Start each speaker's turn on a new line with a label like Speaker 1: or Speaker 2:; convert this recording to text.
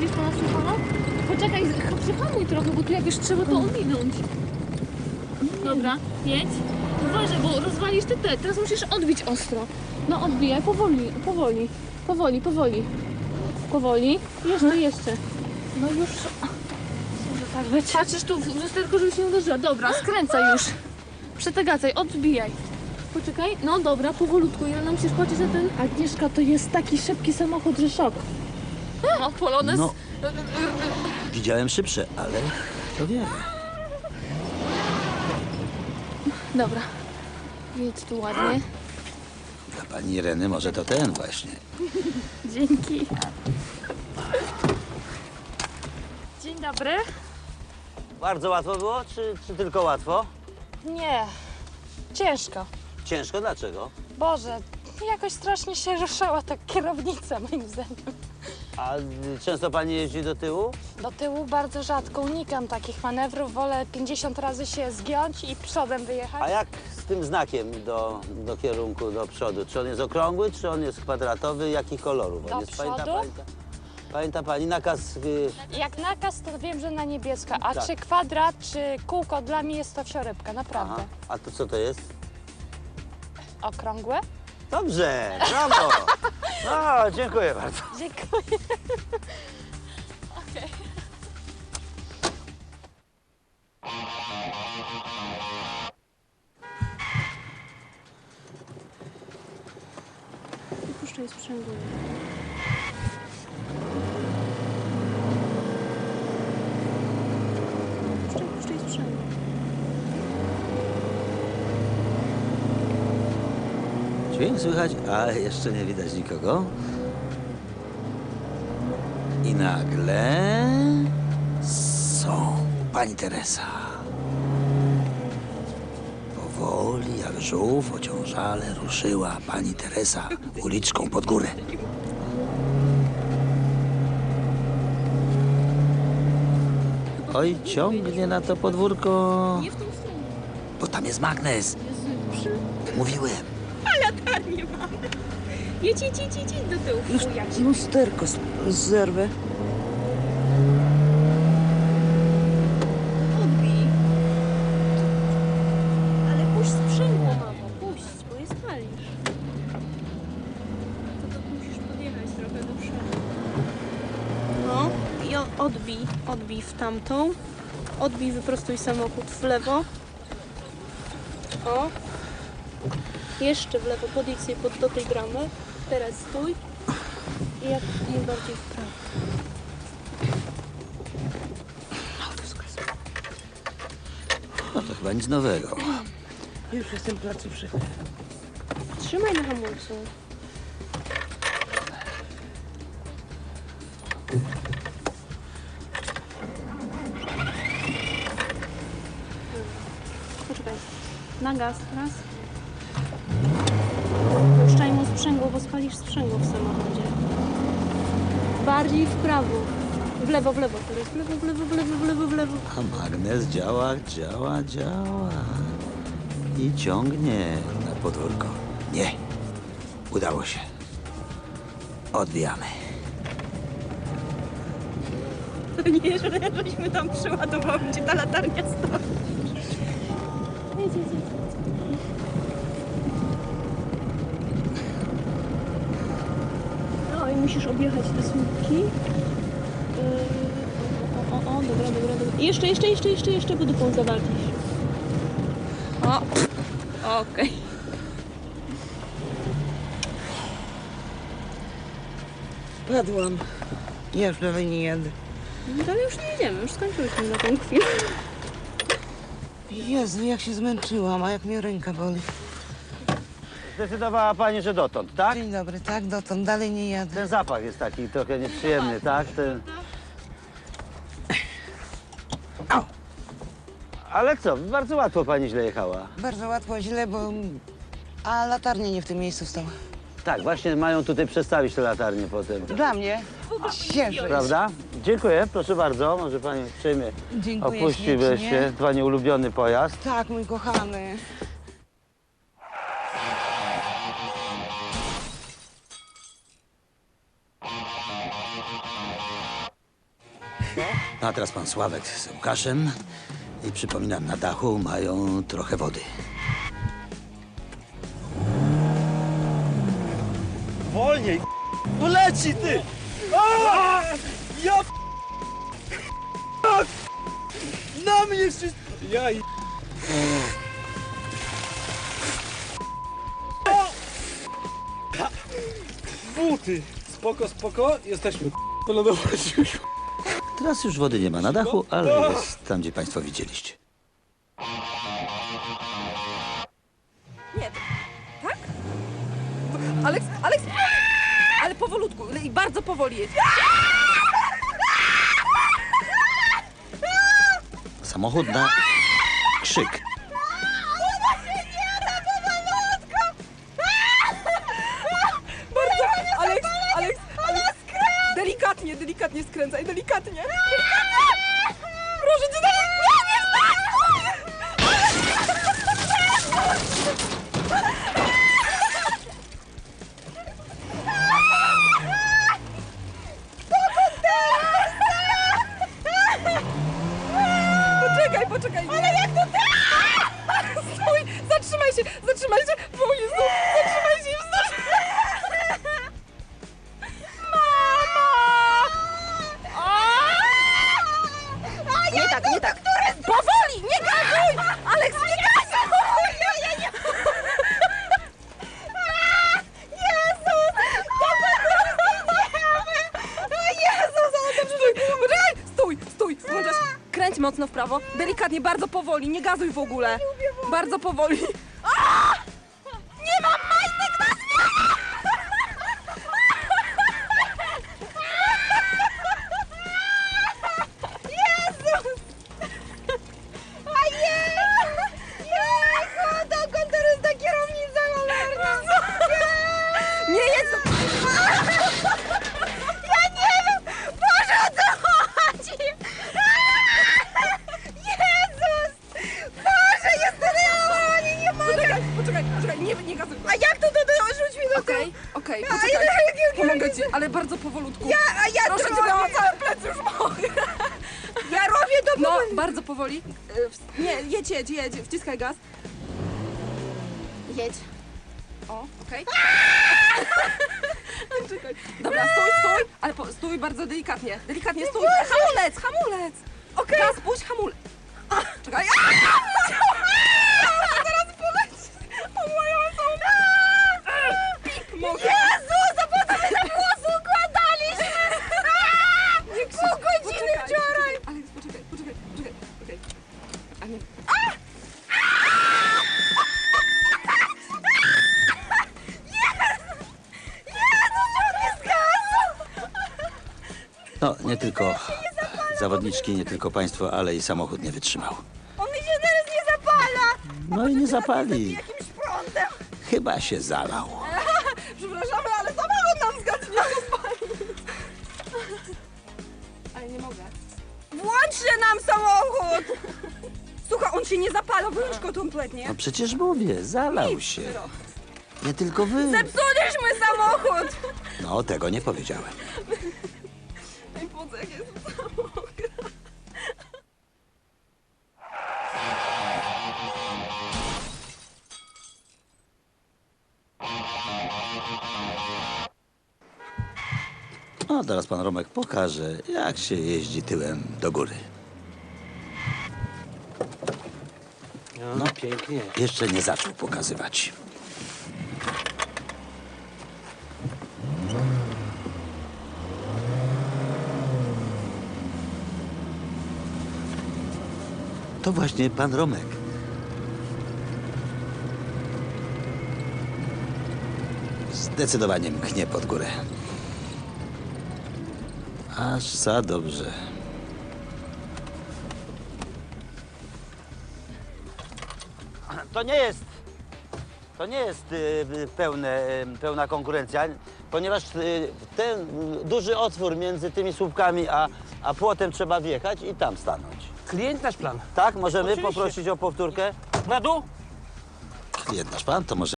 Speaker 1: widzisz pana Stefana? Poczekaj, przyhamuj trochę, bo tu jakoś trzeba to ominąć. Dobra, jedź. Uważaj, bo rozwalisz ty te. Teraz musisz odbić ostro. No odbijaj, powoli, powoli, powoli, powoli. Powoli. Jeszcze, jeszcze. No już. Może tak być. Patrzysz tu w lusterko, żebyś nie uderzyła. Dobra, skręcaj już. Przetegacaj, odbijaj. Poczekaj. No dobra, powolutku. Ile nam musisz płacić za ten? Agnieszka, to jest taki szybki samochód, że szok. No, Polones.
Speaker 2: No. Widziałem szybsze, ale to wie.
Speaker 1: Dobra. Jedź tu ładnie.
Speaker 2: Dla pani Ireny może to ten właśnie.
Speaker 1: Dzięki. Dzień dobry.
Speaker 3: Bardzo łatwo było, czy, czy tylko łatwo?
Speaker 4: Nie, ciężko.
Speaker 3: Ciężko, dlaczego?
Speaker 4: Boże, jakoś strasznie się ruszała ta kierownica moim zdaniem.
Speaker 3: A często pani jeździ do tyłu?
Speaker 4: Do tyłu bardzo rzadko unikam takich manewrów, wolę 50 razy się zgiąć i przodem wyjechać.
Speaker 3: A jak z tym znakiem do, do kierunku, do przodu? Czy on jest okrągły, czy on jest kwadratowy? Jakich kolorów on
Speaker 4: Do
Speaker 3: jest?
Speaker 4: przodu?
Speaker 3: pamięta, pamięta pani nakaz? Y,
Speaker 4: Jak nakaz, to wiem, że na niebiesko, a
Speaker 3: Tak.
Speaker 4: czy kwadrat, czy kółko, dla mnie jest to wsiorybka, naprawdę.
Speaker 3: aha. A to co to jest?
Speaker 4: Okrągłe?
Speaker 3: Dobrze, brawo! No, dziękuję bardzo.
Speaker 4: Dziękuję.
Speaker 1: Puszczaj sprzęgło.
Speaker 2: Dźwięk słychać, ale jeszcze nie widać nikogo. I nagle są pani Teresa. Powoli, jak żółw ociążale ruszyła pani Teresa uliczką pod górę. Oj, ciągnie na to podwórko, bo tam jest magnes. Mówiłem.
Speaker 1: Jedź, jedź, jedź, do tyłu.
Speaker 5: Już
Speaker 1: Fujak.
Speaker 5: lusterko zerwę.
Speaker 1: Odbij. Ale puść sprzęgło, mamo. Puść, bo je spalisz. To to musisz podjechać trochę do przodu. No i o- odbij, odbij w tamtą. Odbij, wyprostuj samochód w lewo. O. Jeszcze w lewo, podjedź sobie pod, do tej bramy. Teraz stój. I jak najbardziej w prawo.
Speaker 2: No to chyba nic nowego.
Speaker 5: Już jestem placówszy.
Speaker 1: Trzymaj na hamulcu. Poczekaj. Na gaz teraz. Sprzęgło, bo spalisz sprzęgło w samochodzie. Bardziej w prawo. W lewo, w lewo. Teraz w lewo, w lewo, w lewo, w lewo, w lewo.
Speaker 2: A magnes działa, działa, działa. I ciągnie na podwórko. Nie. Udało się. Odbijamy.
Speaker 1: Nie, że żeśmy tam przeładowały, gdzie ta latarnia stoi. Jedź, jedź, jedź. No i musisz objechać te słupki. Yy, O, o, o, dobra, dobra, dobra. Jeszcze, jeszcze, jeszcze, jeszcze, jeszcze, bo dupą zawalczysz. O, okej.
Speaker 5: Padłam. Ja już dalej nie jadę.
Speaker 1: No ale już nie jedziemy, już skończyliśmy na tą chwilę.
Speaker 5: Jezu, jak się zmęczyłam, a jak mnie ręka boli.
Speaker 3: Zdecydowała pani, że dotąd, tak?
Speaker 5: Dzień dobry, tak, dotąd dalej nie jadę.
Speaker 3: Ten zapach jest taki trochę nieprzyjemny, tak? Ten... Ale co, bardzo łatwo pani źle jechała.
Speaker 5: Bardzo łatwo, źle, bo... A latarnia nie w tym miejscu stała.
Speaker 3: Tak, właśnie mają tutaj przestawić te latarnie potem.
Speaker 5: Dla mnie cieszy.
Speaker 3: Prawda? Dziękuję, proszę bardzo. Może pani przejmie.
Speaker 5: Dziękuję
Speaker 3: Opuściłeś
Speaker 5: ślicznie.
Speaker 3: się. Pani ulubiony pojazd.
Speaker 5: Tak, mój kochany.
Speaker 2: A teraz pan Sławek z Łukaszem. I przypominam, na dachu mają trochę wody.
Speaker 6: Wolniej! Tu leci, ty! A! Ja... Na mnie wszystko! Ja i... Buty! Spoko, spoko, jesteśmy. Wylądować już.
Speaker 2: Teraz już wody nie ma na dachu, ale jest tam, gdzie państwo widzieliście.
Speaker 7: Nie, tak? Aleks, Aleks, ale powolutku i bardzo powoli jedź.
Speaker 2: Samochód na krzyk.
Speaker 7: Skręcaj, delikatnie. Kręć mocno w prawo. Delikatnie, bardzo powoli, nie gazuj w ogóle. Bardzo powoli. Ci, ale bardzo powolutku. Ja, a ja Proszę cię, bo całe plecy już mogę. Ja robię to No, bardzo powoli. Y, w- Nie, jedź, jedź, jedź, wciskaj gaz. Jedź. O, okej. Czekaj. Dobra, stój, stój, ale po, stój bardzo delikatnie. Delikatnie stój. Hamulec, hamulec. Okej. Gaz, puść hamulec. Czekaj. Nie
Speaker 2: tylko zawodniczki, nie tylko państwo, ale i samochód nie wytrzymał.
Speaker 7: On mi się teraz nie zapala.
Speaker 2: No i nie zapali.
Speaker 7: Jakimś prądem.
Speaker 2: Chyba się zalał.
Speaker 7: Przepraszamy, ale samochód nam zgadł nie rozpalić. Ale nie mogę. Włączcie nam samochód! Słuchaj, on się nie zapala, wyłącz go kompletnie.
Speaker 2: No przecież mówię, zalał się. Nie tylko wy.
Speaker 7: Zepsuliśmy samochód!
Speaker 2: No, tego nie powiedziałem.
Speaker 7: Jest samochód.
Speaker 2: No, teraz pan Romek pokaże, jak się jeździ tyłem do góry.
Speaker 6: No, pięknie.
Speaker 2: Jeszcze nie zaczął pokazywać. To właśnie pan Romek. Zdecydowanie mknie pod górę. Aż za dobrze.
Speaker 3: To nie jest. To nie jest y, y, pełne, y, pełna konkurencja, ponieważ y, ten duży otwór między tymi słupkami a, a płotem trzeba wjechać i tam stanąć.
Speaker 6: Klient nasz plan.
Speaker 3: Tak? Możemy
Speaker 6: Oczywiście.
Speaker 3: poprosić o powtórkę?
Speaker 6: Na dół?
Speaker 2: Klient nasz pan, to może